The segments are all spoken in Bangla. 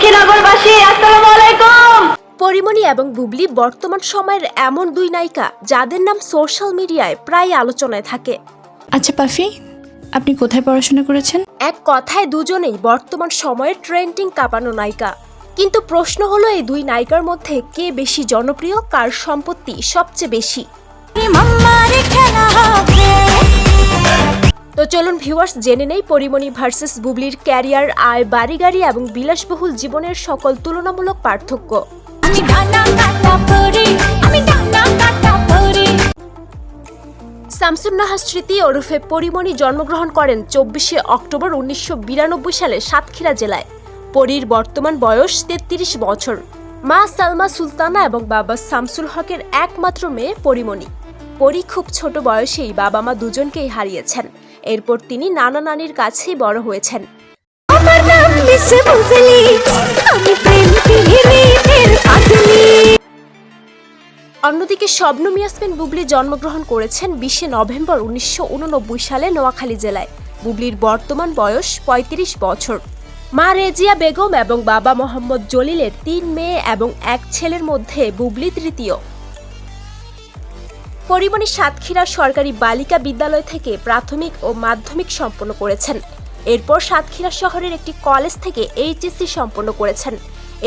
লক্ষ্মীনগরবাসী আসসালামু আলাইকুম! পরিমণি এবং বুবলি বর্তমান সময়ের এমন দুই নায়িকা যাদের নাম সোশ্যাল মিডিয়ায় প্রায় আলোচনায় থাকে। আচ্ছা পাফি আপনি কোথায় পড়াশোনা করেছেন? এক কথায় দুজনেই বর্তমান সময়ের ট্রেন্ডিং কাঁপানো নায়িকা। কিন্তু প্রশ্ন হলো এই দুই নায়িকার মধ্যে কে বেশি জনপ্রিয় কার সম্পত্তি সবচেয়ে বেশি? চলুন ভিউয়ার্স জেনে নেই পরিমণি ভার্সেস বুবলির ক্যারিয়ার আয় বাড়ি গাড়ি এবং বিলাসবহুল জীবনের সকল তুলনামূলক পার্থক্য। আমি ডানা কাটা পরি আমি ডানা কাটা পরি। শামসুন্নাহা স্মৃতি ওরফে পরিমণি জন্মগ্রহণ করেন চব্বিশে অক্টোবর উনিশশো বিরানব্বই সালে সাতক্ষীরা জেলায়। পরীর বর্তমান বয়স তেত্রিশ বছর। মা সালমা সুলতানা এবং বাবা শামসুল হকের একমাত্র মেয়ে পরিমণি। পরী খুব ছোট বয়সেই বাবা মা দুজনকেই হারিয়েছেন। এরপর তিনি নানা নানির কাছেই বড় হয়েছেন। অন্যদিকে শবনম ইয়াসমিন বুবলি জন্মগ্রহণ করেছেন বিশে নভেম্বর উনিশশো উননব্বই সালে নোয়াখালী জেলায়। বুবলির বর্তমান বয়স ৩৫ বছর। মা রেজিয়া বেগম এবং বাবা মোহাম্মদ জলিলের তিন মেয়ে এবং এক ছেলের মধ্যে বুবলি তৃতীয়। পরিমণি সাতক্ষীরা সরকারি বালিকা বিদ্যালয় থেকে প্রাথমিক ও মাধ্যমিক সম্পন্ন করেছেন। এরপর সাতক্ষীরা শহরের একটি কলেজ থেকে এইচএসসি সম্পন্ন করেছেন।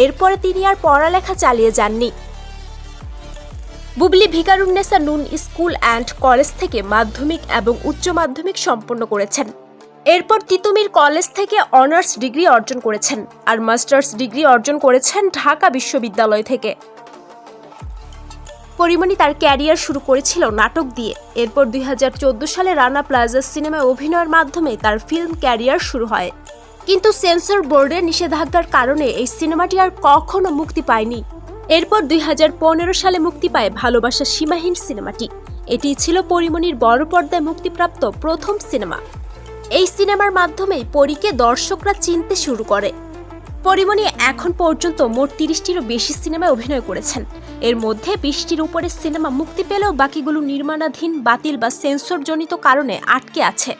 এরপরে তিনি আর পড়ালেখা চালিয়ে যাননি। বুবলি ভিকারুন্নেসা নুন স্কুল অ্যান্ড কলেজ থেকে মাধ্যমিক এবং উচ্চ মাধ্যমিক সম্পন্ন করেছেন। এরপর তিতুমির কলেজ থেকে অনার্স ডিগ্রি অর্জন করেছেন আর মাস্টার্স ডিগ্রি অর্জন করেছেন ঢাকা বিশ্ববিদ্যালয় থেকে। পরিমণি তার ক্যারিয়ার শুরু করেছিল নাটক দিয়ে। এরপর দুই হাজার চোদ্দ সালে রানা প্লাজা সিনেমায় অভিনয়ের মাধ্যমে তার ফিল্ম ক্যারিয়ার শুরু হয়। কিন্তু সেন্সর বোর্ডের নিষেধাজ্ঞার কারণে এই সিনেমাটি আর কখনো মুক্তি পায়নি। এরপর দুই হাজার পনেরো সালে মুক্তি পায় ভালোবাসা সীমাহীন সিনেমাটি। এটি ছিল পরিমণির বড় পর্দায় মুক্তিপ্রাপ্ত প্রথম সিনেমা। এই সিনেমার মাধ্যমেই পরীকে দর্শকরা চিনতে শুরু করে। পরিমণি এখন পর্যন্ত মোট তিরিশটিরও বেশি সিনেমায় অভিনয় করেছেন। এর মধ্যে বিশটির উপরে সিনেমা মুক্তি পেলেও বাকিগুলো নির্মাণাধীন, বাতিল বা সেন্সরজনিত কারণে আটকে আছে।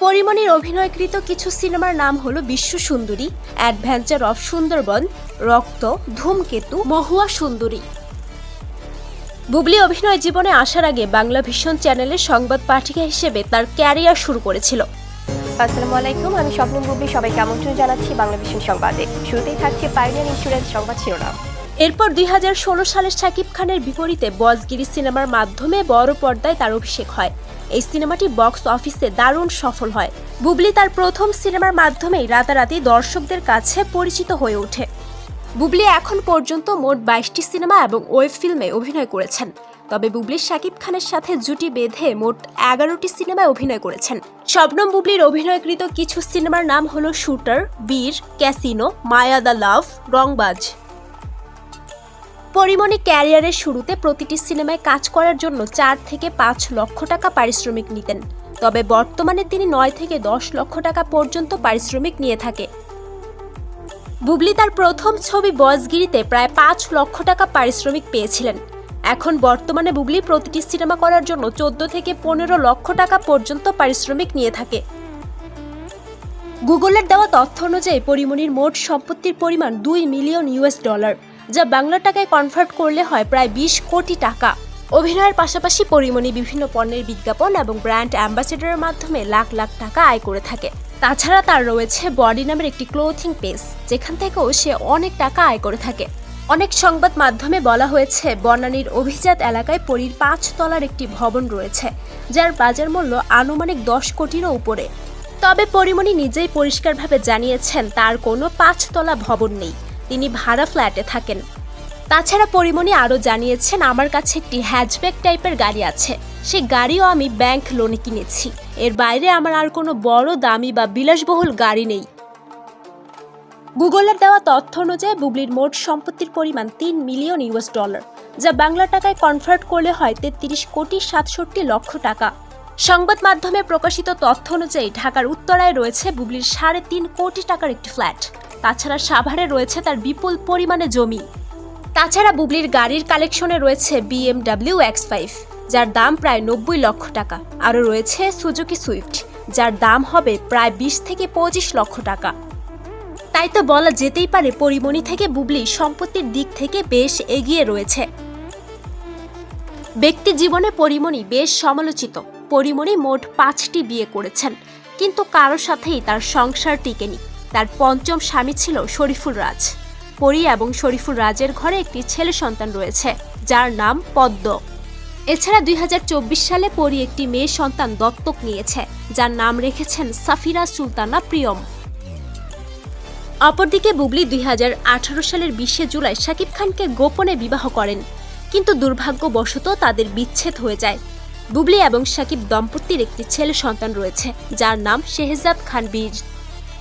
পরিমণির অভিনয়কৃত কিছু সিনেমার নাম হলো বিশ্ব সুন্দরী, অ্যাডভেঞ্চার অফ সুন্দরবন, রক্ত, ধূমকেতু, মহুয়া সুন্দরী। বুবলি অভিনয় জীবনে আসার আগে বাংলা ভীষণ চ্যানেলের সংবাদ পাঠিকা হিসেবে তার ক্যারিয়ার শুরু করেছিল। আসসালামু আলাইকুম, আমি স্বপ্ন বুবলি, সবাইকে আমন্ত্রণ জানাচ্ছি বাংলা ভিশন সংবাদে। শুরুতেই থাকছে পাইনিয়ার ইন্স্যুরেন্স সংবাদ শিরোনাম। এরপর দুই হাজার ষোলো সালে শাকিব খানের বিপরীতে বজগিরি সিনেমার মাধ্যমে বড় পর্দায় তার অভিষেক হয়। এই সিনেমাটি বক্স অফিসে দারুণ সফল হয়। বুবলি তার প্রথম সিনেমার মাধ্যমেই রাতারাতি দর্শকদের কাছে পরিচিত হয়ে ওঠে। বুবলি এখন পর্যন্ত মোট বাইশটি সিনেমা এবং ওয়েব ফিল্মে অভিনয় করেছেন। তবে বুবলি শাকিব খানের সাথে জুটি বেঁধে মোট এগারোটি সিনেমায় অভিনয় করেছেন। শবনম বুবলির অভিনয়কৃত কিছু সিনেমার নাম হলো shooter, Bir, casino, Maya the love, Rangbaaz. Porimoni ক্যারিয়ারের শুরুতে প্রতিটি সিনেমায় কাজ করার জন্য চার থেকে পাঁচ লক্ষ টাকা পারিশ্রমিক নিতেন। তবে বর্তমানে তিনি নয় থেকে দশ লক্ষ টাকা পর্যন্ত পারিশ্রমিক নিয়ে থাকে। বুবলি তার প্রথম ছবি বয়সগিরিতে প্রায় পাঁচ লক্ষ টাকা পারিশ্রমিক পেয়েছিলেন। এখন বর্তমানে বুবলি প্রতিটি সিনেমা করার জন্য চোদ্দ থেকে পনেরো লক্ষ টাকা পর্যন্ত পারিশ্রমিক নিয়ে থাকে। গুগলের দেওয়া তথ্য অনুযায়ী পরিমণির মোট সম্পত্তির পরিমাণ দুই মিলিয়ন ইউএস ডলার, যা বাংলা টাকায় কনভার্ট করলে হয় প্রায় বিশ কোটি টাকা। অভিনয়ের পাশাপাশি পরিমণি বিভিন্ন পণ্যের বিজ্ঞাপন এবং ব্র্যান্ড অ্যাম্বাসেডরের মাধ্যমে লাখ লাখ টাকা আয় করে থাকে। তাছাড়া তার রয়েছে বডি নামের একটি ক্লোথিং পেজ, যেখান থেকেও সে অনেক টাকা আয় করে থাকে। অনেক সংবাদ মাধ্যমে বলা হয়েছে, বনানীর অভিজাত এলাকায় পরীর পাঁচ তলার একটি ভবন রয়েছে, যার বাজার মূল্য আনুমানিক দশ কোটিরও উপরে। তবে পরিমণি নিজেই পরিষ্কারভাবে জানিয়েছেন, তার কোনো পাঁচতলা ভবন নেই, তিনি ভাড়া ফ্ল্যাটে থাকেন। তাছাড়া পরিমণি আরও জানিয়েছেন, আমার কাছে একটি হ্যাচব্যাক টাইপের গাড়ি আছে, সেই গাড়িও আমি ব্যাংক লোনে কিনেছি, এর বাইরে আমার আর কোনো বড়, দামি বা বিলাসবহুল গাড়ি নেই। গুগলের দেওয়া তথ্য অনুযায়ী বুবলির মোট সম্পত্তির পরিমাণ তিন মিলিয়ন ইউএস ডলার, যা বাংলা টাকায় কনভার্ট করলে হয় তেত্রিশ কোটি সাতষট্টি লক্ষ টাকা। সংবাদ মাধ্যমে প্রকাশিত তথ্য অনুযায়ী ঢাকার উত্তরায় রয়েছে বুবলির সাড়ে তিন কোটি টাকার একটি ফ্ল্যাট। তাছাড়া সাভারে রয়েছে তার বিপুল পরিমাণে জমি। তাছাড়া বুবলির গাড়ির কালেকশনে রয়েছে বিএমডাব্লিউ এক্স ফাইভ, যার দাম প্রায় নব্বই লক্ষ টাকা। আরও রয়েছে সুজুকি সুইফট, যার দাম হবে প্রায় বিশ থেকে পঁচিশ লক্ষ টাকা। তাই তো বলা যেতেই পারে পরিমণি থেকে বুবলি সম্পত্তির দিক থেকে বেশ এগিয়ে রয়েছে। ব্যক্তি জীবনে পরিমণি বেশ সমালোচিত। পরিমণি মোট পাঁচটি বিয়ে করেছেন, কিন্তু কারও সাথেই তার সংসার টিকেনি। তার পঞ্চম স্বামী ছিল শরীফুল রাজ। পরি এবং শরীফুল রাজের ঘরে একটি ছেলে সন্তান রয়েছে, যার নাম পদ্ম। এছাড়া দুই হাজার চব্বিশ সালে পরি একটি মেয়ে সন্তান দত্তক নিয়েছে, যার নাম রেখেছেন সাফিরা সুলতানা প্রিয়ম। অপরদিকে বুবলি দু হাজার আঠারো সালের বিশে জুলাই শাকিব খানকে গোপনে বিবাহ করেন। কিন্তু দুর্ভাগ্যবশত তাদের বিচ্ছেদ হয়ে যায়। বুবলি এবং শাকিব দম্পতির একটি ছেলে সন্তান রয়েছে, যার নাম শেহজাদ খান বীর।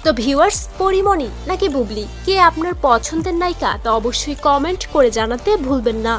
তো ভিউয়ার্স, পরিমণি নাকি বুবলি? কে আপনার পছন্দের নায়িকা? তা অবশ্যই কমেন্ট করে জানাতে ভুলবেন না।